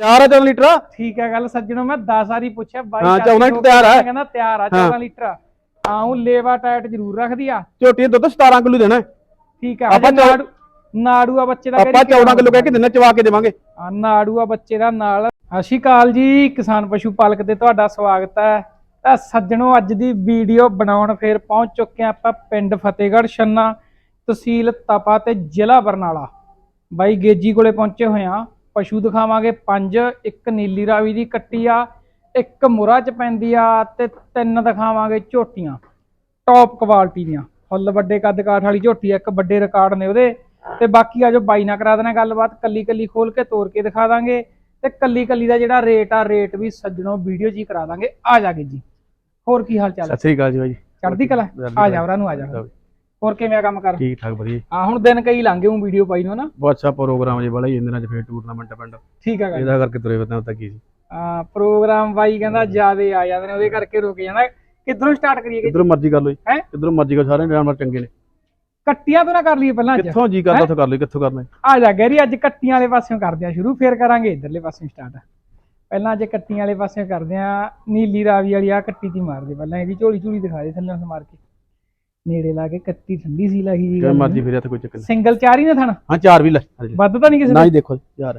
ਤਿਆਰ ਆ 14 ਲੀਟਰ? ਠੀਕ ਹੈ ਗੱਲ ਸੱਜਣੋ ਮੈਂ 10 ਵਾਰੀ ਪੁੱਛਿਆ ਬਾਈ ਹਾਂ, 14 ਲੀਟਰ ਤਿਆਰ ਆ। ਕਹਿੰਦਾ ਤਿਆਰ ਆ 14 ਲੀਟਰ। ਆਉਂ ਲੇਵਾ ਟਾਇਟ ਜ਼ਰੂਰ ਰੱਖਦੀ ਆ। ਝੋਟੀ ਦੁੱਧ 17 ਕਿਲੋ ਦੇਣਾ। ਹੈ। ਠੀਕ ਹੈ ਆਪਾਂ ਨਾੜੂ ਨਾੜੂ ਆ ਬੱਚੇ ਦਾ ਆਪਾਂ 14 ਕਿਲੋ ਕਹਿ ਕੇ ਦਿੰਨੇ ਚਵਾ ਕੇ ਦੇਵਾਂਗੇ। ਆ ਨਾੜੂ ਆ ਬੱਚੇ ਦਾ ਨਾਲ। ਸਤਿ ਸ਼੍ਰੀ ਅਕਾਲ ਜੀ ਕਿਸਾਨ ਪਸ਼ੂ ਪਾਲਕ ਤੇ ਤੁਹਾਡਾ ਸਵਾਗਤ ਹੈ। ਤਾਂ ਸੱਜਣੋ ਅੱਜ ਦੀ ਵੀਡੀਓ ਬਣਾਉਣ ਫੇਰ ਪਹੁੰਚ ਚੁੱਕੇ ਹਾਂ ਆਪਾਂ ਪਿੰਡ ਫਤਿਹਗੜ੍ਹ ਛੰਨਾ ਤਹਿਸੀਲ ਤਪਾ ਤੇ ਜ਼ਿਲ੍ਹਾ ਬਰਨਾਲਾ। ਬਾਈ ਗੇਜੀ ਕੋਲੇ ਪਹੁੰਚੇ ਹੋਏ ਆ ਪਸ਼ੂ ਦਿਖਾਵਾਂਗੇ। ਪੰਜ ਇੱਕ ਨੀਲੀ ਰਾਵੀ ਦੀ ਕੱਟੀ ਆ ਇੱਕ ਮੁਰਾ ਚ ਪੈਂਦੀ ਆ ਤੇ ਤਿੰਨ ਦਿਖਾਵਾਂਗੇ ਝੋਟੀਆਂ। ਟੌਪ ਕੁਆਲਿਟੀ ਦੀਆਂ। ਫੁੱਲ ਵੱਡੇ ਕੱਦ ਕਾਠ ਵਾਲੀ ਝੋਟੀ ਆ ਇੱਕ ਵੱਡੇ ਰਿਕਾਰਡ ਨੇ ਉਹਦੇ। ਤੇ ਬਾਕੀ ਆ ਜੋ ਬਾਈ ਨਾਲ ਕਰਾ ਦੇਣਾ ਗੱਲਬਾਤ ਕੱਲੀ ਕੱਲੀ ਖੋਲ ਕੇ ਤੋੜ ਕੇ ਦਿਖਾ ਦਾਂਗੇ। ਤੇ ਕੱਲੀ ਕੱਲੀ ਦਾ ਜਿਹੜਾ ਰੇਟ ਆ ਰੇਟ ਵੀ ਸੱਜਣੋ ਵੀਡੀਓ ਹੀ ਕਰਾ ਦਾਂਗੇ। ਆ ਜਾਗੇ ਜੀ। ਹੋਰ ਕੀ ਹਾਲ ਚਾਲ? ਸਤਿ ਸ੍ਰੀ ਅਕਾਲ ਜੀ ਬਾਈ ਚੜ੍ਹਦੀ ਕਲਾ? ਆ ਜਾ ਉਹਨਾਂ ਨੂੰ ਆ ਜਾ। ਹੋਰ ਕਿਵੇਂ ਆ ਕੰਮ ਕਰ? ਠੀਕ ਠਾਕ ਵਧੀਆ ਆ ਹੁਣ ਦਿਨ ਕਈ ਲੰਘੇ ਹੂੰ ਵੀਡੀਓ ਪਾਈ ਨੂੰ ਨਾ ਬਹੁਤ ਅੱਛਾ ਪ੍ਰੋਗਰਾਮ ਜੀ ਬੜਾ ਹੀ ਇੰਦਨਾਂ ਚ ਫੇਰ ਟੂਰਨਾਮੈਂਟ ਪਿੰਡ। ਠੀਕ ਆ ਗੱਲ। ਇਹਦਾ ਕਰਕੇ ਤੁਰੇ ਫਿਰਦੇ ਹਾਂ ਤਾਂ ਕੀ ਸੀ। ਆ ਪ੍ਰੋਗਰਾਮ ਬਾਈ ਕਹਿੰਦਾ ਜਿਆਦੇ ਆ ਜਾਂਦੇ ਨੇ ਉਹਦੇ ਕਰਕੇ ਰੁਕ ਜਾਣਾ। ਕਿੱਧਰੋਂ ਸਟਾਰਟ ਕਰੀਏ ਕਿੱਧਰੋਂ? ਮਰਜ਼ੀ ਕਰ ਲਓ ਜੀ। ਹੈਂ? ਕਿੱਧਰੋਂ ਮਰਜ਼ੀ ਕਰ ਸਾਰੇ ਜਾਨਵਰ ਚੰਗੇ ਨੇ। ਕੱਟੀਆਂ ਤੋਂ ਨਾ ਕਰ ਲਈਏ ਪਹਿਲਾਂ ਅੱਜ। ਕਿੱਥੋਂ ਜੀ ਕਰਦਾ ਉੱਥੋਂ ਕਰ ਲਓ ਕਿੱਥੋਂ ਕਰਨਾ? ਆ ਜਾ ਗੈਰੀ ਅੱਜ ਕੱਟੀਆਂ ਵਾਲੇ ਪਾਸਿਓਂ ਕਰਦੇ ਆ ਸ਼ੁਰੂ ਫੇਰ ਕਰਾਂਗੇ ਇਧਰਲੇ ਪਾਸਿਓਂ ਸਟਾਰਟ ਪਹਿਲਾਂ ਅੱਜ ਕੱਟੀਆਂ ਵਾਲੇ ਪਾਸਿਓਂ ਕਰਦੇ ਆ ਨੀਲੀ ਰਾਵੀ ਵਾਲੀ ਆ ਕੱਟੀ ਦੀ ਮਾਰਦੇ ਪਹਿਲਾਂ ਇਹਦੀ ਝੋਲੀ ਝੋਲੀ ਦਿਖਾ ਦੇ ਥੱਲੇ ਮਾਰ ਕੇ। ਨੇੜੇ ਲਾ ਕੇ ਕੱਟੀ ਠੰਡੀ ਸੀ ਲਾਹੀ ਜੀ ਕਿਵੇਂ ਮਰਜ਼ੀ ਫਿਰਿਆ ਤੇ ਕੋਈ ਚੱਕਰ ਨਹੀਂ। ਸਿੰਗਲ ਚਾਰ ਹੀ ਨਾ ਥਣ? ਹਾਂ ਚਾਰ ਵੀ ਲੈ ਹਾਂਜੀ। ਵੱਧ ਤਾਂ ਨਹੀਂ ਕਿਸੇ ਨਾ ਦਾ? ਹੀ ਦੇਖੋ ਯਾਰ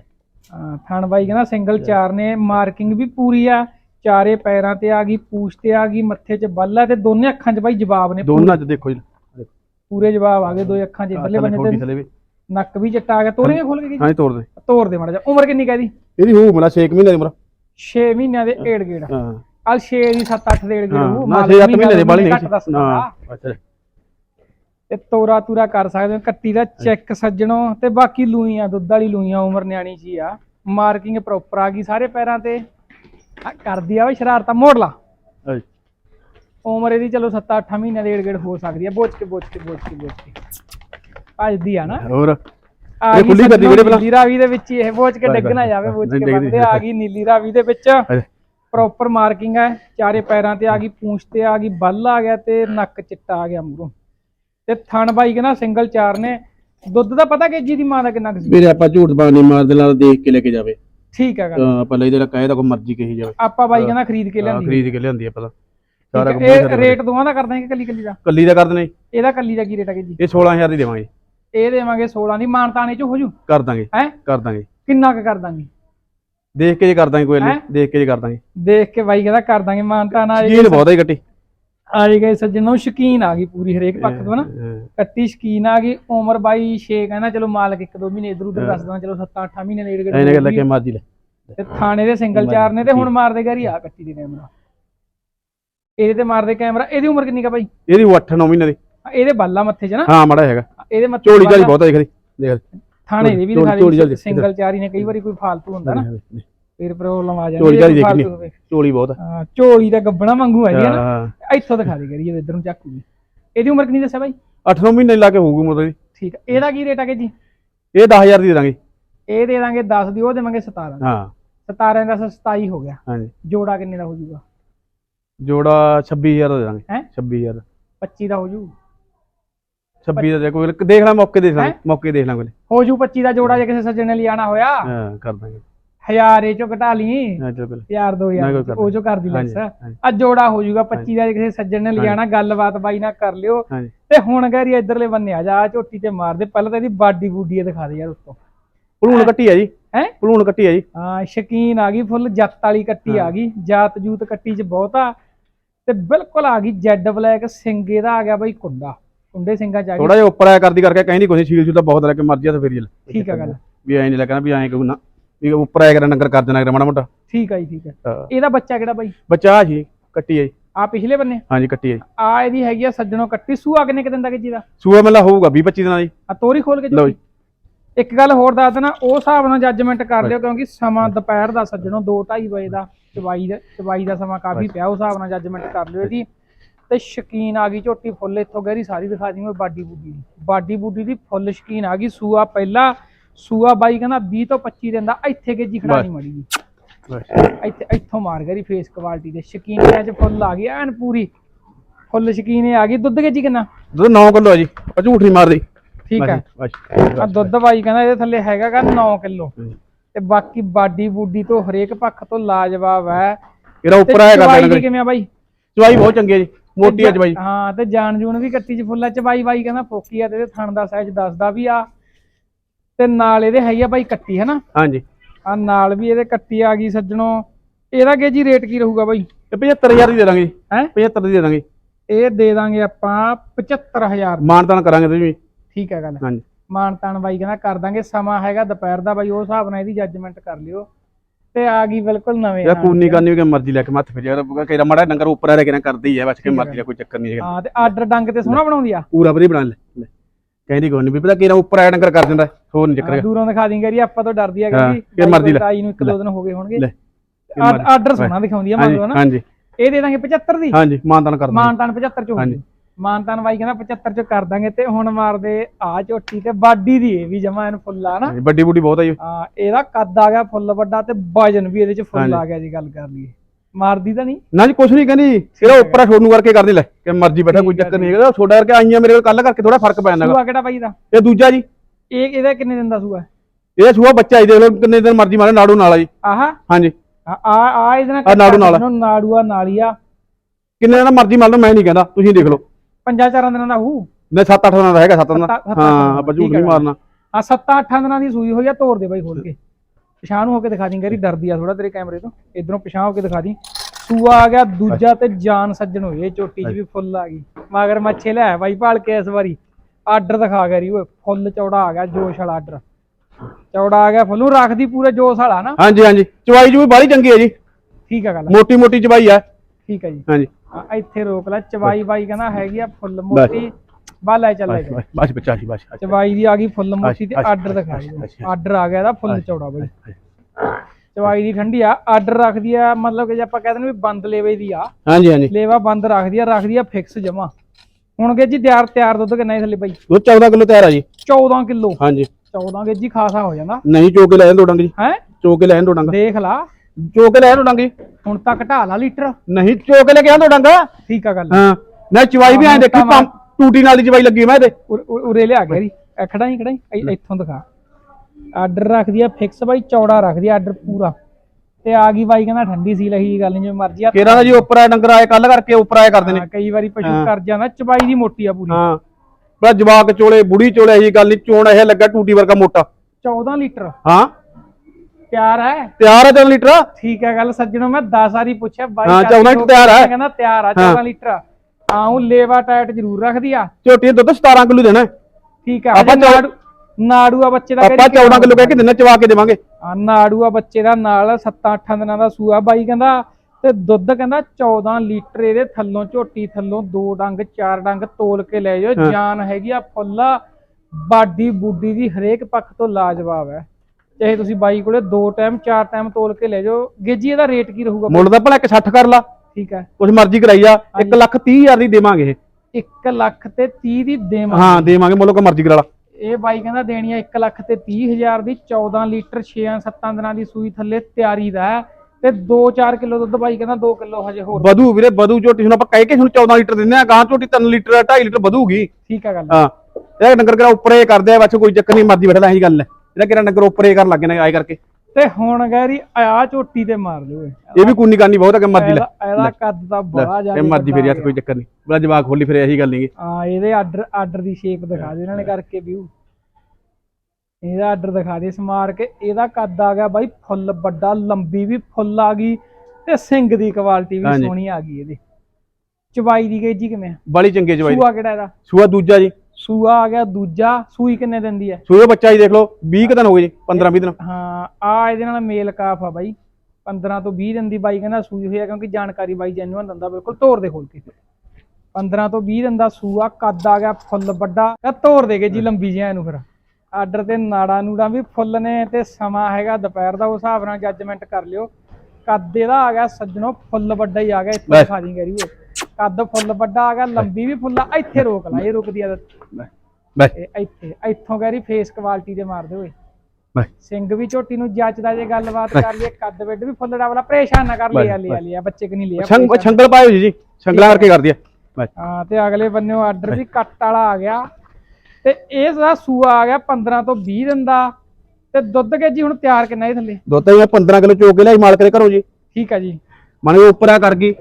ਹਾਂ, ਥਣ ਬਾਈ ਕਹਿੰਦਾ ਸਿੰਗਲ ਚਾਰ। ਨੇ ਮਾਰਕਿੰਗ ਵੀ ਪੂਰੀ ਆ ਚਾਰੇ ਪੈਰਾਂ ਤੇ ਆ ਗਈ ਪੂਛ ਤੇ ਆ ਗਈ ਮੱਥੇ 'ਚ ਬੱਲ ਆ ਤੇ ਦੋਨੇ ਅੱਖਾਂ 'ਚ ਬਾਈ ਜਵਾਬ ਨੇ ਦੋਨਾਂ ਚ ਦੇਖੋ ਜੀ ਪੂਰੇ ਜਵਾਬ ਆ ਗਏ ਦੋ ਅੱਖਾਂ 'ਚ ਬੱਲੇ ਬੰਨੇ ਤੇ ਥਲੇ ਵੀ। ਨੱਕ ਵੀ ਚਿੱਟਾ ਆ ਗਿਆ ਤੋਰੀਆਂ ਖੋਲ ਕੇ ਹਾਂ ਜੀ। ਤੋੜ ਦੇ। ਤੋੜ ਦੇ ਮਾੜਾ ਜਿਹਾ। ਉਮਰ ਕਿੰਨੀ ਕਹਦੀ ਇਹਦੀ? ਹੂ ਮਲਾ 6 ਮਹੀਨੇ ਦੀ ਉਮਰ। 6 ਮਹੀਨਿਆਂ ਦੇ ਏੜ ਗੇੜ। ਹਾਂ। ਅਲ 6 ਦੀ 7 8 ਦੇ ਏੜ ਗੇੜ ਹਾਂ ਨਾ ਮਾਲਕ 6 ਵੀ ਮਹੀਨੇ ਦੇ ਬਾਲੀ ਨਹੀਂ ਵਾ। ਅੱਛਾ। ਤੇ ਤੋਰਾ ਤੂਰਾ ਕਰ ਸਕਦੇ ਹੋ ਕੱਟੀ ਦਾ ਚੈੱਕ ਸੱਜਣੋ ਤੇ ਬਾਕੀ ਲੂਈਆਂ ਦੁੱਧ ਵਾਲੀ ਲੂਈਆਂ ਉਮਰ ਨਿਆਣੀ ਜੀ ਆ। ਮਾਰਕਿੰਗ ਪ੍ਰੋਪਰ ਆ ਗਈ ਸਾਰੇ ਪੈਰਾਂ ਤੇ। ਆ ਕਰਦੀ ਆ ਓਏ ਸ਼ਰਾਰਤਾਂ ਮੋੜ ਲਾ। ਉਮਰ ਇਹਦੀ ਚਲੋ 7 8 ਮਹੀਨਿਆਂ ਦੇ ਏੜ ਗੇੜ ਹੋ ਸਕਦੀ ਆ। ਬੋਚ ਕੇ ਬੋਚ ਕੇ ਬੋਚ ਕੇ ਬੋਚ ਕੇ। ਭੱਜਦੀ ਆ ਨਾ। ਹੋਰ? ਇਹ ਖੁੱਲੀ ਕਰਦੀ ਵੀਰੇ ਪਹਿਲਾਂ। ਨੀਲੀ ਰਾਵੀ ਦੇ ਵਿੱਚ ਇਹ ਬੋਚ ਕੇ ਡਿੱਗਣਾ ਬਸ, ਜਾਵੇ ਬੋਚ ਕੇ। ਬੰਦੇ ਆ। ਗਈ ਨੀਲੀ ਰਾਵੀ ਦੇ ਵਿੱਚ। ਪ੍ਰੋਪਰ ਮਾਰਕਿੰਗ ਹੈ ਚਾਰੇ ਪੈਰਾਂ ਤੇ ਆ ਗਈ ਪੂੰਛ ਤੇ ਆ ਗਈ ਬੱਲ ਆ ਗਿਆ ਤੇ ਨੱਕ ਚਿੱਟਾ ਆ ਗਿਆ ਮੂਰੋਂ ਤੇ ਥਣ ਬਾਈ ਕਹਿੰਦਾ ਸਿੰਗਲ ਚਾਰ ਨੇ। ਦੁੱਧ ਦਾ ਪਤਾ ਕਿ ਜੀ ਦੀ ਮਾਂ ਦਾ ਕਿੰਨਾ ਕੁ ਸੀ? ਵੀਰੇ ਆਪਾਂ ਝੂਠ ਬਾਣੀ ਮਾਰਦੇ ਨਾਲ ਦੇਖ ਕੇ ਲੈ ਕੇ ਜਾਵੇ। ਠੀਕ ਹੈ ਗੱਲ। ਤਾਂ ਆਪਾਂ ਲਈ ਜਿਹੜਾ ਕਹੇ ਤਾਂ ਕੋਈ ਮਰਜ਼ੀ ਕਹੀ ਜਾਵੇ। ਆਪਾਂ ਬਾਈ ਕਹਿੰਦਾ ਖਰੀਦ ਕੇ ਹਾਂ, ਲਿਆਂਦੀ। ਖਰੀਦ ਕੇ ਲਿਆਂਦੀ ਆ ਪਤਾ ਠੀਕ ਸਾਰਾ ਹੈ, ਕੁਝ ਇਹ ਰੇਟ ਦੋਵਾਂ ਦਾ ਕਰਦੇ ਹਾਂ ਕਿ ਕੱਲੀ ਕੱਲੀ ਦਾ? ਕੱਲੀ ਦਾ ਕਰ ਦਨੇ ਇਹਦਾ ਕੱਲੀ ਦਾ ਕੀ ਰੇਟ ਹੈ ਜੀ ਇਹ 16000 ਦੀ ਦੇਵਾਂਗੇ। ਇਹ ਦੇਵਾਂਗੇ 16 ਦੀ। ਮਾਨਤਾਨੇ ਚ ਹੋ ਜੂ ਕਰ ਦਾਂਗੇ। ਹੈ? ਕਰ ਦਾਂਗੇ। ਕਿੰਨਾ ਕੁ ਕਰ ਦਾਂਗੇ? ਦੇਖ ਕੇ ਜੇ ਕਰ ਦਾਂਗੇ ਕੋਈ ਹੈਂ? ਨਹੀਂ ਦੇਖ ਕੇ ਜੇ ਕਰ ਦਾਂਗੇ। ਦੇਖ ਕੇ ਬਾਈ ਕਹਿੰਦਾ ਕਰ ਦਾਂਗੇ। ਮਾਨਤਾਨਾ ਜੀਨ ਬਹੁਤ ਹੈ ਕੱਟੀ। ਆ ਗਏ ਸੱਜਣੋਂ ਸ਼ਕੀਨ ਆ ਗਈ ਪੂਰੀ ਹਰੇਕ ਪੱਖ ਤੋਂ ਨਾ। ਕੱਟੀ ਸ਼ਕੀਨ ਆ ਗਈ ਉਮਰ ਬਾਈ 6 ਕਹਿੰਦਾ ਚਲੋ ਮਾਲਕ ਇੱਕ ਦੋ ਮਹੀਨੇ ਇਧਰ ਉਧਰ ਦੱਸ ਦਾਂ ਚਲੋ 7-8 ਮਹੀਨੇ ਨੇੜੇ ਐਨੇ ਗੱਲ ਕਿ ਮਰਜ਼ੀ ਲੈ। ਤੇ ਥਾਣੇ ਦੇ ਸਿੰਗਲ ਚਾਰ ਨੇ ਤੇ ਹੁਣ ਮਾਰਦੇ ਗਰੀ ਆ ਕੱਟੀ ਦੇ ਕੈਮਰਾ ਇਹਦੇ ਤੇ ਮਾਰਦੇ ਕੈਮਰਾ ਇਹਦੀ ਉਮਰ ਕਿੰਨੀ ਕਾ ਬਾਈ? ਇਹਦੀ 8-9 ਮਹੀਨੇ ਦੀ। ਇਹਦੇ ਬੱਲਾ ਮੱਥੇ 'ਚ ਨਾ। ਹਾਂ ਮਾੜਾ ਹੈਗਾ। ਇਹਦੇ ਮੱਥੇ ਝੋਲੀ ਬੱਲਾ- ਝਾਲੀ ਬਹੁਤ ਹੈ ਦੇਖ ਥਾਣੇ ਦੇ ਵੀ ਦਿਖਾ ਦੇ ਸਿੰਗਲ ਚਾਰ ਹੀ ਨੇ ਕਈ ਵਾਰੀ ਕੋਈ ਫਾਲਤੂ ਹੁੰਦਾ ਨਾ। ਫਿਰ ਪ੍ਰੋਬਲਮ ਆ ਜਾਂਦੀ ਝਾਲੀ ਕੋਈ ਦੇਖਣੀ। ਝੋਲੀ ਬਹੁਤ ਹੈ ਝੋਲੀ ਦਾ ਗੱਬਣਾ ਵਾਂਗੂ ਆ ਜੀ ਨਾ। ਹਾਂ। ਇੱਥੋਂ ਦਿਖਾ ਦੇ ਗਰੀ ਇਧਰ ਨੂੰ ਚੱਕੂਗੀ ਇਹਦੀ ਉਮਰ ਕਿੰਨੀ ਦੱਸਿਆ ਬਾਈ? 8-9 ਮਹੀਨੇ ਲਾ ਕੇ ਹੋਊਗੀ ਮਤਲਬ ਦੀ। ਠੀਕ ਆ ਇਹਦਾ ਕੀ ਰੇਟ ਆ ਕਿ ਜੀ? ਇਹ 10000 ਦੀ ਦੇ ਦਾਂਗੇ। ਇਹ ਦੇ ਦਾਂਗੇ 10 ਦੀ ਉਹ ਦੇਵਾਂਗੇ 17 ਦੀ। ਹਾਂ। 17 ਦਾ 27 ਹੋ ਗਿਆ। ਹਾਂਜੀ। ਜੋੜਾ ਕਿੰਨੇ ਦਾ ਹੋ ਜਾਊਗਾ ਜੋੜਾ 26000 ਦਾ ਦੇ ਦਾਂਗੇ। ਹੈਂ? 26000 25 ਦਾ ਹੋ ਜੂ। 26 ਦਾ ਜੇ ਕੋਈ ਦੇਖ ਲੈ ਮੌਕੇ ਦੇਖ ਹੈਂ? ਮੌਕੇ ਦੇਖ ਲਾਂਗੇ ਹੋ ਜੂ 25 ਦਾ ਜੋੜਾ ਜੇ ਕਿਸੇ ਸੱਜਣ ਨੇ ਲਿਆਣਾ ਹੋਇਆ। ਹਾਂ ਕਰ ਦਾਂਗੇ। ਹਜ਼ਾਰ ਇਹ ਚੋਂ ਘਟਾ ਲਈ। ਹਾਂ ਚਲ ਯਾਰ ਉਹ ਚੋਂ ਕਰ ਦੀ ਲੈਸ। ਆ ਜੋੜਾ ਹੋ ਜੂਗਾ 25 ਦਾ ਕਿਸੇ ਸੱਜਣ ਨੇ ਲਿਆਣਾ ਗੱਲਬਾਤ ਬਾਈ ਨਾਲ ਕਰ ਲਿਓ। ਤੇ ਹੁਣ ਗੈਰੀ ਇਧਰਲੇ ਬੰਨੇ ਆ ਜਾ ਝੋਟੀ ਤੇ ਮਾਰ ਦੇ। ਪਹਿਲਾਂ ਤਾਂ ਇਹਦੀ ਬਾਡੀ ਬੂਡੀ ਦਿਖਾ ਦੇ ਯਾਰ ਉੱਤੋਂ। ਭਲੂਣ ਕੱਟੀ ਆ ਜੀ। ਹੈ? ਭਲੂਣ ਕੱਟੀ ਆ ਜੀ। ਹਾਂ ਸ਼ਕੀਨ ਆ ਗਈ ਫੁੱਲ ਜੱਤ ਵਾਲੀ ਕੱਟੀ ਆ ਗਈ। ਜਾਤ ਜੂਤ ਕੱਟੀ ਚ ਬਹੁਤ ਆ। ਤੇ ਬਿਲਕੁਲ ਆ ਗਈ ਜੈਡ ਬਲੈਕ ਸਿੰਗੇ ਦਾ ਆ ਗਿਆ ਬਾਈ ਕੁੰਡਾ। ਕੁੰਡੇ ਸਿੰਘਾਂ ਚ ਆ ਥੋੜਾ ਜਿਹਾ ਉੱਪਰ ਆਇਆ ਕਰਦੀ ਕਰਕੇ ਕਹਿੰਦੀ ਕੋਈ ਸ਼ੀਲ ਸ਼ੂਲ ਤਾਂ ਬਹੁਤ ਲੈ ਕੇ ਮਰਜ਼ੀ ਆ ਤਾਂ ਫੇਰ ਹੀ ਲੈ। ਠੀਕ ਆ ਗੱਲ। ਵੀ ਐਂ ਨਹੀਂ ਲੱਗਣਾ ਵੀ ਐਂ ਨਾ ਵੀ ਉੱਪਰ ਆਇਆ ਕਰ ਨੰਗਰ ਕਰ ਦੇਣਾ ਕਰ ਮਾੜਾ ਮੋਟਾ। ਠੀਕ ਆ ਜੀ ਠੀਕ ਆ। ਹਾਂ। ਇਹਦਾ ਬੱਚਾ ਕਿਹੜਾ ਬਾਈ? ਬੱਚਾ ਆ ਜੀ ਕੱਟੀ ਆ ਜੀ। ਆ ਪਿਛਲੇ ਬੰਨੇ? ਹਾਂਜੀ ਕੱਟੀ ਆ ਜੀ। ਆ ਇਹਦੀ ਹੈਗੀ ਆ ਸੱਜਣੋਂ ਕੱਟੀ। ਸੂਆ ਕਿੰਨੇ ਕਿ ਦਿੰਦਾ ਕਿ ਜੀ ਦਾ? ਸੂਆ ਮੇਲਾ ਹੋਊਗਾ 20 25 ਦਿਨਾਂ ਜੀ ਆ ਤੋਰੀ ਖੋਲ ਕੇ ਲਓ। ਇੱਕ ਗੱਲ ਹੋਰ ਦੱਸ ਦੇਣਾ ਉਹ ਹਿਸਾਬ ਨਾਲ ਜੱਜਮੈਂਟ ਕਰ ਲਿਓ ਕਿਉਂਕਿ ਸਮਾਂ ਦੁਪਹਿਰ ਦਾ ਸੱਜਣੋਂ 2:30 ਵਜੇ ਦਾ ਚਵਾਈ ਦਾ ਚਵਾਈ ਦਾ ਸਮਾਂ ਕਾਫੀ ਪਿਆ ਉਸ ਹਿਸਾਬ ਨਾਲ ਜੱਜਮੈਂਟ ਕਰ ਲਿਓ ਇਹਦੀ। ਤੇ ਸ਼ਕੀਨ ਆ ਗਈ ਝੋਟੀ ਫੁੱਲ ਇੱਥੋਂ ਗਹਿਰੀ ਸਾਰੀ ਦਿਖਾ ਦਿੰਗੇ ਬਾਡੀ ਬੂਡੀ ਦੀ। ਬਾਡੀ ਬੂਡੀ ਦੀ ਫੁੱਲ ਸ਼ਕੀਨ ਆ ਗਈ ਸੂਆ ਪਹਿਲਾ ਸੂਆ ਬਾਈ ਕਹਿੰਦਾ 20 ਤੋਂ 25 ਦਿਨ ਦਾ ਇੱਥੇ ਕੇ ਜੀ ਖੜਾ ਨਹੀਂ ਮੜੀ ਜੀ। ਇੱਥੇ ਇੱਥੋਂ ਮਾਰ ਗਈ ਫੇਸ ਕੁਆਲਿਟੀ ਦੇ ਸ਼ਕੀਨੀਆਂ ਚ ਫੁੱਲ ਆ ਗਈ ਐਨ ਪੂਰੀ। ਫੁੱਲ ਸ਼ਕੀਨੇ ਆ ਗਈ। ਦੁੱਧ ਕੇ ਜੀ ਕਿੰਨਾ? ਦੁੱਧ 9 ਕਿਲੋ ਆ ਜੀ। ਆ ਝੂਠ ਨਹੀਂ ਮਾਰਦੀ। ਠੀਕ ਹੈ। ਆ ਦੁੱਧ ਬਾਈ ਕਹਿੰਦਾ ਇਹਦੇ ਥੱਲੇ ਹੈਗਾਗਾ 9 ਕਿਲੋ। ਤੇ ਬਾਕੀ ਬਾਡੀ ਬੂਡੀ ਤੋਂ ਹਰੇਕ ਪੱਖ ਤੋਂ ਲਾਜਵਾਬ ਹੈ। ਇਹਦਾ ਉੱਪਰ ਆਇਆ ਚਵਾਈ ਕਰਦਾ ਦੀ। ਨੰਗਰ ਕਿਵੇਂ ਆ ਬਾਈ? ਚਵਾਈ ਬਹੁਤ ਚੰਗੀ ਹੈ ਜੀ। ਮੋਟੀ ਹੈ ਚਵਾਈ ਹਾਂ ਤੇ ਜਾਨ ਜੂਨ ਵੀ ਕੱਟੀ ਚ ਫੁੱਲਾ ਚਵਾਈ ਬਾਈ ਕਹਿੰਦਾ ਫੋਕੀ ਆ ਤੇ ਥਣ ਦਾ ਸਾਈਜ਼ ਦੱਸਦਾ ਵੀ ਆ। ਤੇ ਨਾਲ ਇਹਦੇ ਹੈਗੀ ਆ ਬਾਈ ਕੱਟੀ ਹਨਾ? ਹਾਂਜੀ। ਆ ਨਾਲ ਵੀ ਇਹਦੇ ਕੱਟੀ ਆ ਗਈ ਸੱਜਣੋ। ਇਹਦਾ ਕੇ ਜੀ ਰੇਟ ਕੀ ਰਹੂਗਾ ਬਾਈ? ਤੇ 75000 ਦੀ ਦੇ ਦਾਂਗੇ। ਜੀ ਹੈ? 75 ਦੀ ਦੇ ਦਾਂਗੇ। ਇਹ ਦੇ ਦਾਂਗੇ ਆਪਾਂ 75000 ਮਾਨਤਾਨ ਕਰਾਂਗੇ ਤੁਸੀਂ ਠੀਕ ਹੈ ਗੱਲ। ਹਾਂਜੀ। ਮਾਨਤਾਨ ਬਾਈ ਕਹਿੰਦਾ ਕਰ ਦਾਂਗੇ ਸਮਾਂ ਹੈਗਾ ਦੁਪਹਿਰ ਦਾ ਬਾਈ ਉਸ ਹਿਸਾਬ ਨਾਲ ਇਹਦੀ ਜੱਜਮੈਂਟ ਕਰ ਲਿਓ। ਤੇ ਆ ਗਈ ਬਿਲਕੁਲ ਨਵੇਂ ਯਾ। ਕੂਨੀ ਕਰਨੀ ਕਿ ਮਰਜ਼ੀ ਲੈ ਕੇ ਮੱਥ ਫਿਰ ਯਾਰ ਕਿਹੜਾ ਮਾੜਾ ਨੰਗਰ ਉੱਪਰ ਆ ਰਿਹਾ ਕਿਹਨਾਂ ਕਰਦੀ ਹੈ ਬਸ ਕਿ ਮਰਜ਼ੀ ਦਾ ਕੋਈ ਚੱਕਰ ਨਹੀਂ ਹੈਗਾ। ਹਾਂ ਤੇ ਆਰਡਰ ਡੰਗ ਤੇ ਸੋਹਣਾ ਬਣਾਉਂਦੀ ਆ? ਪੂਰਾ ਵਧੀਆ ਬਣਾ ਲੈ। ਕਹਿੰਦੀ ਕੋਈ ਨਹੀਂ ਵੀ ਪਤਾ ਕਿਹੜਾ ਉੱਪਰ ਆਇਆ ਨੰਗਰ ਕਰ ਦਿੰਦਾ ਹੋਰ ਨਹੀਂ ਚੱਕਰ। ਦੂਰੋਂ ਦਿਖਾ ਦਿੰਗੇ ਜੀ ਆਪਾਂ ਤੋਂ ਡਰਦੀ ਆ ਹਾਂ, ਕਿ ਇਹ ਮਰਜ਼ੀ ਲੈ। ਆਈ ਨੂੰ ਇੱਕ ਦੋ ਦਿਨ ਹੋ ਗਏ ਹੋਣਗੇ। ਆਰਡਰ ਸੋਹਣਾ ਦਿਖਾਉਂਦੀ ਆ ਹਾਂਜੀ ਮਤਲਬ ਨਾ? ਹਾਂਜੀ ਇਹ ਦੇ ਦਾਂਗੇ 75 ਦੀ। ਹਾਂਜੀ ਮਾਨਤਾਨ ਕਰ ਦਾਂਗੇ। ਮਾਨਤਾਨ 75 ਚ ਹੋ ਹਾਂਜੀ। ਮਾਨਤਾਨ ਬਾਈ ਕਹਿੰਦਾ 75 ਚ ਕਰ ਦਾਂਗੇ ਤੇ ਹੁਣ ਮਾਰਦੇ ਆ ਝੋਟੀ ਤੇ ਬਾਡੀ ਦੀ ਇਹ ਵੀ ਜਮਾ ਇਹਨੂੰ ਫੁੱਲ ਆ ਨਾ। ਵੱਡੀ ਬੁੱਡੀ ਬਹੁਤ ਹੈ ਜੀ। ਹਾਂ ਇਹਦਾ ਕੱਦ ਆ ਗਿਆ ਫੁੱਲ ਵੱਡਾ ਤੇ ਵਜਨ ਵੀ ਇਹਦੇ ਚ ਫੁੱਲ। ਆ ਗਿਆ ਜੀ ਗੱਲ ਕਰ ਲਈਏ। ਮਾਰਦੀ ਤਾਂ ਨਹੀਂ। ਨਾ ਜੀ ਕੁਛ ਨਹੀਂ ਕਹਿੰਦੀ। ਇਹਦਾ ਉੱਪਰ ਆ ਛੋੜੂ ਕਰਕੇ ਕਰਦੀ ਲੈ। ਕਿ ਮਰਜ਼ੀ ਬੈਠਾ ਕੋਈ ਚੱਕਰ ਨਹੀਂ ਹੈਗਾ। ਛੋੜਾ ਕਰਕੇ ਆਈਆਂ ਮੇਰੇ ਕੋਲ ਕੱਲ ਕਰਕੇ ਥੋੜਾ ਫ਼ਰਕ ਪੈ ਜਾਂਦਾ ਸੂਆ ਕਿਹੜਾ ਬਾਈ ਦਾ? ਇਹ ਦੂਜਾ ਜੀ। ਇਹ ਇਹਦਾ ਕਿੰਨੇ ਦਿਨ ਦਾ ਸੂਆ? ਇਹ ਛੂਆ ਬੱਚਾ ਹੀ ਦੇਖ ਲਓ ਕਿੰਨੇ ਦਿਨ ਮਰਜ਼ੀ ਮਾਰੇ ਨਾੜੂ ਨਾਲ ਆ ਜੀ। ਆਹਾ। ਹਾਂਜੀ। ਆ ਆ ਇਹਦੇ ਨਾਲ ਨਾੜੂ ਨਾਲ। ਨਾੜੂਆ ਨਾਲੀ ਆ। ਕਿੰਨੇ ਦਿਨ ਮਰਜ਼ੀ ਮਾਰ ਲਓ ਮੈਂ ਨਹੀਂ ਕਹਿੰਦਾ। ਤੁਸੀਂ ਦੇਖ ਲਓ। ਪੰਜਾਂ ਚਾਰਾਂ ਦਿਨਾਂ ਦਾ ਹੂ ਨੇ 7-8 ਦਿਨਾਂ ਦਾ ਹੈਗਾ 7 ਦਿਨਾਂ ਦਾ। ਸੱਤ- ਅੱਠ ਹਾਂ ਦਿਨਾਂ ਆਪਾਂ ਝੂਠ ਨਹੀਂ। ਮਾਰਨਾ। ਆ ਸੱਤਾਂ ਅੱਠਾਂ ਦਿਨਾਂ ਦੀ ਸੂਈ ਹੋਈ ਆ ਤੋੜ ਦੇ ਬਾਈ ਖੋਲ ਕੇ। ਪਛਾਣ ਨੂੰ ਹੋ ਕੇ ਦਿਖਾ ਦੀ ਗਰੀ ਡਰਦੀ ਆ ਥੋੜਾ ਤੇਰੇ ਕੈਮਰੇ ਤੋਂ। ਇਧਰੋਂ ਪਛਾਣ ਹੋ ਕੇ ਦਿਖਾ ਦੀ ਸੂਆ ਆ ਗਿਆ ਦੂਜਾ ਤੇ ਜਾਨ ਸੱਜਣ ਹੋਈ ਇਹ ਚੋਟੀ 'ਚ ਵੀ ਫੁੱਲ ਆ ਗਈ। ਮਗਰ ਮੱਛੇ ਲੈ ਬਾਈ ਭਾਲ ਕੇ ਇਸ ਵਾਰੀ। ਆਰਡਰ ਦਿਖਾ ਗਰੀ ਓਏ ਫੁੱਲ ਚੌੜਾ ਆ ਗਿਆ ਜੋਸ਼ ਵਾਲਾ ਆਰਡਰ। ਚੌੜਾ ਆ ਗਿਆ ਫੁੱਲ ਨੂੰ ਰੱਖਦੀ ਪੂਰੇ ਜੋਸ਼ ਵਾਲਾ ਨਾ। ਹਾਂਜੀ ਹਾਂਜੀ। ਚਵਾਈ ਜੂ ਵੀ ਬਾਹਲੀ ਚੰਗੀ ਹੈ ਜੀ। ਠੀਕ ਆ ਗੱਲ। ਮੋਟੀ ਮੋਟੀ ਚਵਾਈ ਆ। ਠੀਕ ਆ ਜੀ। ਹਾਂਜੀ। ਇੱਥੇ ਰੋਕ ਲੈ ਚਵਾਈ ਬਾਈ ਕਹਿੰਦਾ ਹੈਗੀ ਆ ਫੁੱਲ ਮੋਟੀ। ਬਾਲਾ ਚੱਲ ਬਸ ਬਸ ਬੱਚਾ ਸੀ ਬਸ। ਚਵਾਈ ਦੀ ਆ ਗਈ ਫੁੱਲ ਮੋਟੀ ਤੇ ਆਰਡਰ ਦਿਖਾ। ਆਰਡਰ ਆ ਗਿਆ ਇਹਦਾ ਫੁੱਲ ਚੌੜਾ ਬਾਈ। ਚਵਾਈ ਦੀ ਠੰਡੀ ਆ ਆਰਡਰ ਰੱਖਦੀ ਆ ਮਤਲਬ ਕਿ ਜੇ ਆਪਾਂ ਕਹਿੰਦੇ ਨੇ ਵੀ ਬੰਦ ਲੇਵੇ ਦੀ ਆ। ਹਾਂਜੀ ਹਾਂਜੀ। ਲੇਵਾ ਬੰਦ ਰੱਖਦੀ ਆ ਰੱਖਦੀ ਆ ਫਿਕਸ ਜਮਾ। ਹੁਣ ਗੇ ਜੀ ਤਿਆਰ ਤਿਆਰ ਦੁੱਧ ਕਿੰਨਾ ਹੀ ਥੱਲੇ ਬਾਈ? ਉਹ 14 ਕਿਲੋ ਤਿਆਰ ਆ ਜੀ। 14 ਕਿਲੋ। ਹਾਂਜੀ। 14 ਗੇ ਜੀ ਖਾਸਾ ਹੋ ਜਾਂਦਾ ਨਹੀਂ ਚੋ ਕੇ ਲੈ ਜਾਂਦੋ ਡੰਗ ਜੀ। ਹੈ? ਚੋ ਕੇ ਲੈ ਜਾਂਦੋ ਡੰਗ। ਦੇਖ ਲਾ। ਚੋ ਕੇ ਲੈ ਜੀ। ਹੁਣ ਤੱਕ ਢਾ ਲਾ ਲੀਟਰ। ਨਹੀਂ ਚੋ ਕੇ ਲੈ ਕੇ ਆਂਦੋ ਡੰਗ। ਠੀਕ ਆ ਗੱਲ। ਹਾਂ। ਨਾ ਚਵਾਈ ਵੀ ਐਂ ਦੇਖੀ ਪੰਪ ਟੂਟੀ ਨਾਲ ਦੀ ਚਵਾਈ ਲੱਗੀ ਮੈਂ ਇਹਦੇ। ਉਰ- ਉਰ- ਉਰੇ ਲਿਆ ਗਿਆ ਜੀ ਖੜਾ ਹੀ ਖੜਾ ਹੀ। ਇੱਥੋਂ ਦਿਖਾ। ਆਰਡਰ ਰੱਖਦੀ ਆ ਫਿਕਸ ਬਾਈ ਚੌੜਾ ਰੱਖਦੀ ਆ ਆਰਡਰ ਪੂਰਾ। ਤੇ ਆ ਗਈ ਬਾਈ ਕਹਿੰਦਾ ਠੰਡੀ ਸੀ ਲਹੀ ਗੱਲ ਨਹੀਂ ਜਿਵੇਂ ਮਰਜ਼ੀ ਆ। ਕਿਹੜਾ ਦਾ ਜੀ ਉੱਪਰ ਆਏ ਡੰਗਰ ਆਏ ਕੱਲ ਕਰਕੇ ਉੱਪਰ ਆਏ ਕਰਦੇ ਨੇ। ਹਾਂ, ਕਈ ਵਾਰੀ ਪਸ਼ੂ ਕਰ ਜਾਂਦਾ ਚਬਾਈ ਦੀ ਮੋਟੀ ਆ ਪੂਰੀ। ਹਾਂ। ਬੜਾ ਜਵਾਕ ਚੋਲੇ ਬੁੜੀ ਚੋਲੇ ਇਹੀ ਗੱਲ ਨਹੀਂ ਚੋਣ ਇਹ ਲੱਗਾ ਟੂਟੀ ਵਰਗਾ ਮੋਟਾ। 14 ਲੀਟਰ। ਹਾਂ। ਤਿਆਰ ਹੈ? ਤਿਆਰ ਹੈ 3 ਲੀਟਰ? ਠੀਕ ਹੈ ਗੱਲ ਸੱਜਣੋ ਮੈਂ 10 ਵਾਰੀ ਪੁੱਛਿਆ ਬਾਈ ਹਾਂ, ਕਾਹਦੀ 14 ਲੀਟਰ ਤਿਆਰ ਹੈ। ਕਹਿੰਦਾ ਤਿਆਰ ਆ 14 ਲੀਟਰ। ਆਉਂ ਲੇਵਾ ਟਾਈਟ ਜ਼ਰੂਰ ਰੱਖਦੀ ਆ। ਝੋਟੀ ਦੁੱਧ 17 ਕਿਲੋ ਦੇਣਾ। ਹੈ। ਠੀਕ ਆ ਆਪਾਂ ਨਾੜੂ ਨਾੜੂ ਆ ਬੱਚੇ ਦਾ ਆਪਾਂ 14 ਕਿਲੋ ਕਹਿ ਕੇ ਦਿਨਾਂ ਚਵਾ ਕੇ ਦੇਵਾਂਗੇ। ਆ ਨਾੜੂ ਆ ਬੱਚੇ ਦਾ ਨਾਲ 7-8 ਦਿਨਾਂ ਦਾ ਸੂਆ ਬਾਈ ਕਹਿੰਦਾ ਤੇ ਦੁੱਧ ਕਹਿੰਦਾ 14 ਲੀਟਰ ਇਹਦੇ ਥੱਲੋਂ ਝੋਟੀ ਥੱਲੋਂ ਦੋ ਡੰਗ ਚਾਰ ਡੰਗ ਤੋਲ ਕੇ ਲੈ ਜਾਓ। ਜਾਨ ਹੈਗੀ ਆ ਫੁੱਲ ਬਾਡੀ ਬੂਡੀ ਦੀ ਹਰੇਕ ਪੱਖ ਤੋਂ ਲਾਜਵਾਬ ਹੈ। ਚਾਹੇ ਤੁਸੀਂ ਬਾਈ ਕੋਲੇ ਦੋ ਟਾਈਮ ਚਾਰ ਟਾਈਮ ਤੋਲ ਕੇ ਲੈ ਜਾਓ। ਗੇਜੀ ਇਹਦਾ ਰੇਟ ਕੀ ਰਹੂਗਾ? ਮੁੱਲ ਦਾ ਭਲਾ 160 ਕਰ ਲਾ। ਠੀਕ ਹੈ। ਕੁਛ ਮਰਜ਼ੀ ਕਰਾਈ ਆ 1 ਲੱਖ 30 ਹਜ਼ਾਰ ਦੀ ਦੇਵਾਂਗੇ ਇਹ। 1 ਲੱਖ ਤੇ 30 ਦੀ ਦੇਵਾਂ ਹਾਂ ਦੇਵਾਂਗੇ ਮੁੱਲ ਕੋ ਮਰਜ਼ੀ ਕਰਾ ਲਾ। ਇਹ ਬਾਈ ਕਹਿੰਦਾ ਦੇਣੀ ਆ 1 ਲੱਖ ਤੇ 30 ਹਜ਼ਾਰ ਦੀ 14 ਲੀਟਰ 6-7 ਦਿਨਾਂ ਦੀ ਸੂਈ ਥੱਲੇ ਤਿਆਰੀ ਦਾ ਤੇ 2-4 ਕਿਲੋ ਦੁੱਧ ਬਾਈ ਕਹਿੰਦਾ 2 ਕਿਲੋ ਹਜੇ ਹੋਰ। ਵਧੂ ਵੀਰੇ ਵਧੂ ਝੋਟੀ ਹੁਣ ਆਪਾਂ ਕਹਿ ਕੇ ਹੁਣ 14 ਲੀਟਰ ਦਿੰਦੇ ਆ ਗਾਂ ਝੋਟੀ 3 ਲੀਟਰ 2.5 ਲੀਟਰ ਵਧੂਗੀ। ਠੀਕ ਆ ਗੱਲ। ਹਾਂ ਇਹ ਡੰਗਰ ਕਿਹੜਾ ਉੱਪਰ ਕਰਦੇ ਆ ਬੱਚ ਕੋਈ ਚੱਕਰ ਨਹੀਂ ਮਰਜ਼ੀ ਬੈਠਾ ਇਹੀ ਗੱਲ ਹੈ। ਇਹਦਾ ਕਿਹੜਾ ਡੰਗਰ ਉੱਪਰ ਕਰਨ ਲੱਗੇ ਨੇ ਆਏ ਕਰਕੇ। ਤੇ ਹੁਣ ਗੈਰੀ ਆ ਝੋਟੀ ਤੇ ਮਾਰ ਲਿਓ ਇਹ। ਵੀ ਕੂਨੀ ਕਰਨੀ ਬਹੁਤ ਕਿ ਮਰਜ਼ੀ ਲੈ। ਇਹਦਾ ਕੱਦ ਤਾਂ ਬੜਾ ਜ਼ਿਆਦਾ ਇਹ ਮਰਜ਼ੀ ਫਿਰ ਯਾਰ ਕੋਈ ਚੱਕਰ ਨਹੀਂ। ਬੜਾ ਜਵਾਕ ਖੋਲੀ ਫਿਰ ਇਹੀ ਗੱਲ ਨਹੀਂ ਹਾਂ ਇਹਦੇ ਆਰਡਰ ਆਰਡਰ ਦੀ ਸ਼ੇਪ ਦਿਖਾ ਦੇ ਇਹਨਾਂ ਨੇ ਕਰਕੇ ਵਿਊ ਇਹਦਾ ਆਰਡਰ ਦਿਖਾ ਦੇ ਸਮਾਰ ਕੇ। ਇਹਦਾ ਕੱਦ ਆ ਗਿਆ ਬਾਈ ਫੁੱਲ ਵੱਡਾ ਲੰਬੀ ਵੀ ਫੁੱਲ ਆ ਗਈ ਤੇ ਸਿੰਗ ਦੀ ਕੁਆਲਿਟੀ ਵੀ। ਸੋਹਣੀ ਆ ਗਈ ਇਹਦੀ। ਚਵਾਈ ਦੀ ਗੇਜੀ ਕਿਵੇਂ? ਬੜੀ ਚੰਗੀ ਜਵਾਈ ਸੂਆ ਕਿਹੜਾ ਇਹਦਾ? ਸੂਆ ਦੂਜਾ ਜੀ। ਸੂਆ ਆ ਗਿਆ ਦੂਜਾ ਸੂਈ ਕਿੰਨੇ ਦਿਨ ਦੀ ਹੈ? ਸੂਏ ਬੱਚਾ ਜੀ ਦੇਖ ਲਓ 20 ਕੁ ਦਿਨ ਹੋ ਗਏ ਜੀ 15 20 ਦਿਨ। ਹਾਂ ਆ ਇਹਦੇ ਨਾਲ ਮੇਲ ਕਾਫ ਆ ਬਾਈ। 15 ਤੋਂ 20 ਦਿਨ ਦੀ ਬਾਈ ਕਹਿੰਦਾ ਸੂਈ ਹੋਈ ਆ ਕਿਉਂਕਿ ਜਾਣਕਾਰੀ ਬਾਈ ਜੈਨੂਅਨ ਦਿੰਦਾ ਬਿਲਕੁਲ ਤੋਰ ਦੇ ਖੋਲ ਕੇ। 15 ਤੋਂ 20 ਦਿਨ ਦਾ ਸੂਆ ਕੱਦ ਆ ਗਿਆ ਫੁੱਲ ਵੱਡਾ ਤਾਂ ਤੋਰ ਦੇਗੇ ਜੀ ਲੰਬੀ ਜਿਹਾ ਇਹਨੂੰ ਫਿਰ। ਆਰਡਰ ਤੇ ਨਾੜਾ ਨੂੜਾ ਵੀ ਫੁੱਲ ਨੇ ਤੇ ਸਮਾਂ ਹੈਗਾ ਦੁਪਹਿਰ ਦਾ ਉਸ ਹਿਸਾਬ ਨਾਲ ਜੱਜਮੈਂਟ ਕਰ ਲਿਓ। ਕੱਦ ਇਹਦਾ ਆ ਗਿਆ ਸੱਜਣੋ ਫੁੱਲ ਵੱਡਾ ਹੀ ਆ ਗਿਆ ਇੱਥੇ। ਦਿਖਾ ਦੀ ਗਰੀ ਕੱਦ ਫੁੱਲ ਵੱਡਾ ਆ ਗਿਆ ਲੰਬੀ ਵੀ ਫੁੱਲ ਇੱਥੇ ਰੋਕ ਲਾ ਇਹ ਰੁਕਦੀ ਆ ਇਹ ਇੱਥੇ ਗੈਰੀ ਫੇਸ ਕੁਆਲਿਟੀ ਦੇ ਮਾਰਦੇ ਹੋਏ ਬਸ ਸਿੰਘ ਵੀ ਝੋਟੀ ਨੂੰ ਜੱਚਦਾ ਜੇ ਗੱਲਬਾਤ ਕਰ ਲਈਏ ਕੱਦ ਵੱਡ ਵੀ ਫੁੱਲ ਡਾਵਲਾ ਪਰੇਸ਼ਾਨ ਨਾ ਕਰ ਲਿਆ ਲਿਆ ਲਿਆ ਬੱਚੇ ਕਿ ਨਹੀਂ ਲਿਆ ਛੰਗ ਛੰਗਲ ਪਾਏ ਹੋਈ ਜੀ ਛੰਗਲਾ ਕਰਕੇ ਕਰਦੀ ਆ। ਹਾਂ ਤੇ ਅਗਲੇ ਬੰਨਿਓ ਆਰਡਰ ਵੀ ਕੱਟ ਵਾਲਾ ਆ ਗਿਆ। ਤੇ ਇਹ ਦਾ ਸੂਆ ਆ ਗਿਆ 15 ਤੋਂ 20 ਦਿਨ ਦਾ ਤੇ ਦੁੱਧ ਕੇ ਜੀ ਹੁਣ ਤਿਆਰ ਕਿੰਨਾ ਇਹ ਥੱਲੇ? ਦੁੱਧ ਤਾਂ ਜੀ ਮੈਂ 15 ਕਿਲੋ ਚੋਕ ਕੇ ਲਿਆਈ ਮਾਲਕ ਦੇ ਘਰੋਂ ਜੀ। ਠੀਕ ਆ ਜੀ। ਮਨ ਉਹ ਉੱਪਰ ਆ ਕਰ ਗਈ।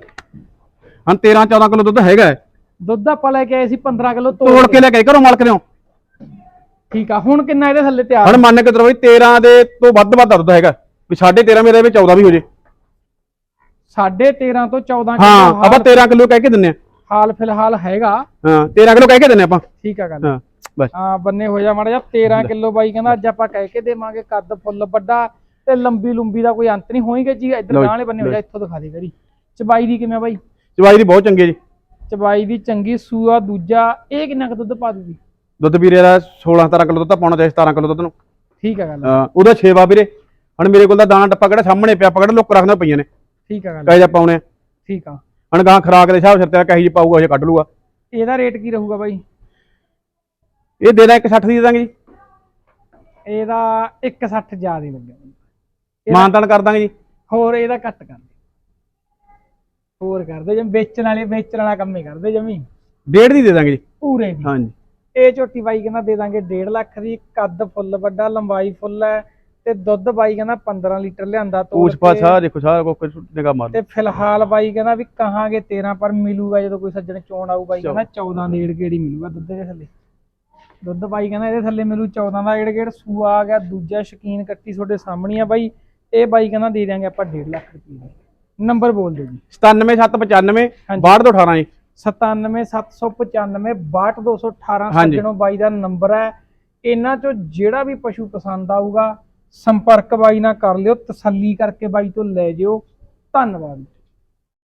ਹਾਂ 13 14 ਕਿਲੋ ਦੁੱਧ ਹੈਗਾ ਹੈ। ਦੁੱਧ ਆਪਾਂ ਲੈ ਕੇ ਆਏ ਸੀ 15 ਕਿਲੋ ਤੋੜ ਕੇ। ਲੈ ਕੇ ਆਈ ਘਰੋਂ ਮਾਲਕ ਨੇ ਠੀਕ ਆ ਹੁਣ ਕਿੰਨਾ ਇਹਦੇ ਥੱਲੇ ਤਿਆਰ? ਹੁਣ ਮੰਨ ਕੇ ਤਰੋ ਬਈ 13 ਦੇ ਤੋਂ ਵੱਧ ਵੱਧ ਦੁੱਧ ਹੈਗਾ। ਵੀ 13.5 ਮੇਰੇ ਵਿੱਚ 14 ਵੀ ਹੋ ਜੇ। ਸਾਢੇ 13 ਤੋਂ 14 ਹਾਂ ਕਿਲੋ ਆਪਾਂ 13 ਕਿਲੋ ਕਹਿ ਕੇ ਦਿੰਨੇ ਆ। ਹਾਲ ਫਿਲਹਾਲ ਹੈਗਾ। ਹਾਂ 13 ਕਿਲੋ ਕਹਿ ਕੇ ਦਿੰਨੇ ਆਪਾਂ। ਠੀਕ ਆ ਗੱਲ। ਹਾਂ ਬਸ। ਹਾਂ ਬੰਨੇ ਹੋ ਜਾ ਮਾੜਾ ਜਿਹਾ 13 ਕਿਲੋ ਬਾਈ ਕਹਿੰਦਾ ਅੱਜ ਆਪਾਂ ਕਹਿ ਕੇ ਦੇਵਾਂਗੇ ਕੱਦ ਫੁੱਲ ਵੱਡਾ ਤੇ ਲੰਬੀ ਲੰਬੀ ਦਾ ਕੋਈ ਅੰਤ ਨਹੀਂ ਹੋਏਗਾ ਜੀ। ਇੱਧਰ ਲਓ ਜੀ, ਗਾਂ ਵਾਲੇ ਬੰਨੇ ਹੋ ਜਾ ਇੱਥੋਂ ਦਿਖਾ ਦੇ ਕਰੀ ਚਬਾਈ ਦੀ ਕਿਵੇਂ ਆ ਬਾਈ? ਚਵਾਈ ਦੀ ਬਹੁਤ ਚੰਗੀ ਹੈ ਜੀ। ਚਬਾਈ ਦੀ ਚੰਗੀ ਸੂਆ ਦੂਜਾ ਇਹ ਕਿੰਨਾ ਕੁ ਦੁੱਧ ਪਾ ਦੂਗੀ? ਦੁੱਧ ਵੀਰੇ ਦਾ 16 17 ਕਿਲੋ ਦੁੱਧ ਤਾਂ ਪਾਉਣਾ ਚਾਹੀਦਾ 17 ਕਿਲੋ ਦੁੱਧ ਨੂੰ। ਠੀਕ ਆ ਗੱਲ। ਹਾਂ, ਉਹਦਾ 6 ਵਾ ਵੀਰੇ। ਹੁਣ ਮੇਰੇ ਕੋਲ ਤਾਂ ਦਾਣਾ ਟੱਪਾ ਕਿਹੜਾ ਸਾਹਮਣੇ ਪਿਆ ਆਪਾਂ ਕਿਹੜਾ ਲੁੱਕ ਰੱਖਣਾ ਪਈਆਂ ਨੇ। ਠੀਕ ਆ ਗੱਲ। ਕਹੇ ਜਾ ਪਾਉਣੇ ਆ। ਠੀਕ ਆ। ਹੁਣ ਗਾਂ ਖਰਾਕ ਦੇ ਹਿਸਾਬ ਸਿਰ ਤੇ ਕਹੀ ਜੀ ਪਾਊਗਾ ਉਹ ਕੱਢ ਲੂਗਾ। ਇਹਦਾ ਰੇਟ ਕੀ ਰਹੂਗਾ ਬਾਈ? ਇਹ ਦੇ ਦਾਂ 160 ਦੀ ਦੇ ਦਾਂਗੇ ਜੀ। ਇਹਦਾ 160 ਜ਼ਿਆਦਾ ਹੀ ਲੱਗਿਆ। ਮੈਨੂੰ। ਮਾਨਤਾਨ ਕਰ ਦਾਂਗੇ ਜੀ। ਹੋਰ ਇਹਦਾ ਘੱਟ ਕਰ। ਦੇ ਹੋਰ ਕਰਦੇ ਜਿਵੇਂ ਵੇਚਣ ਵਾਲੇ ਵੇਚਣ ਵਾਲਾ ਕੰਮ ਹੀ ਕਰਦੇ ਜਮੀ। ਡੇਢ ਦੀ ਦੇ ਦਾਂਗੇ ਜੀ। ਪੂਰੇ ਦੀ। ਹਾਂਜੀ। ਇਹ ਝੋਟੀ ਬਾਈ ਕਹਿੰਦਾ ਦੇ ਦਾਂਗੇ 1.5 ਲੱਖ ਦੀ ਕੱਦ ਫੁੱਲ ਵੱਡਾ ਲੰਬਾਈ ਫੁੱਲ ਹੈ ਤੇ ਦੁੱਧ ਬਾਈ ਕਹਿੰਦਾ 15 ਲੀਟਰ ਲਿਆਂਦਾ ਤੋੜ ਪੂਛ ਕੇ। ਸਾਰਾ ਦੇਖੋ ਸਾਰਾ ਕੁਝ ਨਿਗਾਹ ਮਾਰ ਤੇ ਫਿਲਹਾਲ ਬਾਈ ਕਹਿੰਦਾ ਵੀ ਕਹਾਂਗੇ 13 ਪਰ ਮਿਲੂਗਾ ਜਦੋਂ ਕੋਈ ਸੱਜਣ ਚੋਣ ਆਊ ਬਾਈ। ਕਹਿੰਦਾ 14 ਦੇ ਏੜ ਮਿਲੂਗਾ ਦੁੱਧ ਦੇ ਥੱਲੇ। ਦੁੱਧ ਬਾਈ ਕਹਿੰਦਾ ਇਹਦੇ ਥੱਲੇ ਮਿਲੂ 14 ਦਾ ਏੜ ਗੇੜ ਸੂਆ ਆ ਗਿਆ ਦੂਜਾ ਸ਼ਕੀਨ ਕੱਟੀ ਤੁਹਾਡੇ ਸਾਹਮਣੇ ਆ ਬਾਈ। ਇਹ ਬਾਈ ਕਹਿੰਦਾ ਦੇ ਦਿਆਂਗੇ ਆਪਾਂ 1.5 ਲੱਖ ਰੁਪਏ ਦਾ। ਨੰਬਰ ਬੋਲ ਦਿਓ ਜੀ। 97795 ਹਾਂਜੀ। 6218 ਜੀ। 97795 62218 ਹਾਂਜੀ। ਸੱਜਣੋ ਬਾਈ ਦਾ ਨੰਬਰ ਹੈ। ਇਹਨਾਂ ਚੋਂ ਜਿਹੜਾ ਵੀ ਪਸ਼ੂ ਪਸੰਦ ਆਊਗਾ ਸੰਪਰਕ ਬਾਈ ਨਾਲ ਕਰ ਲਿਓ ਤਸੱਲੀ ਕਰਕੇ ਬਾਈ ਤੋਂ ਲੈ ਜਿਓ। ਧੰਨਵਾਦ।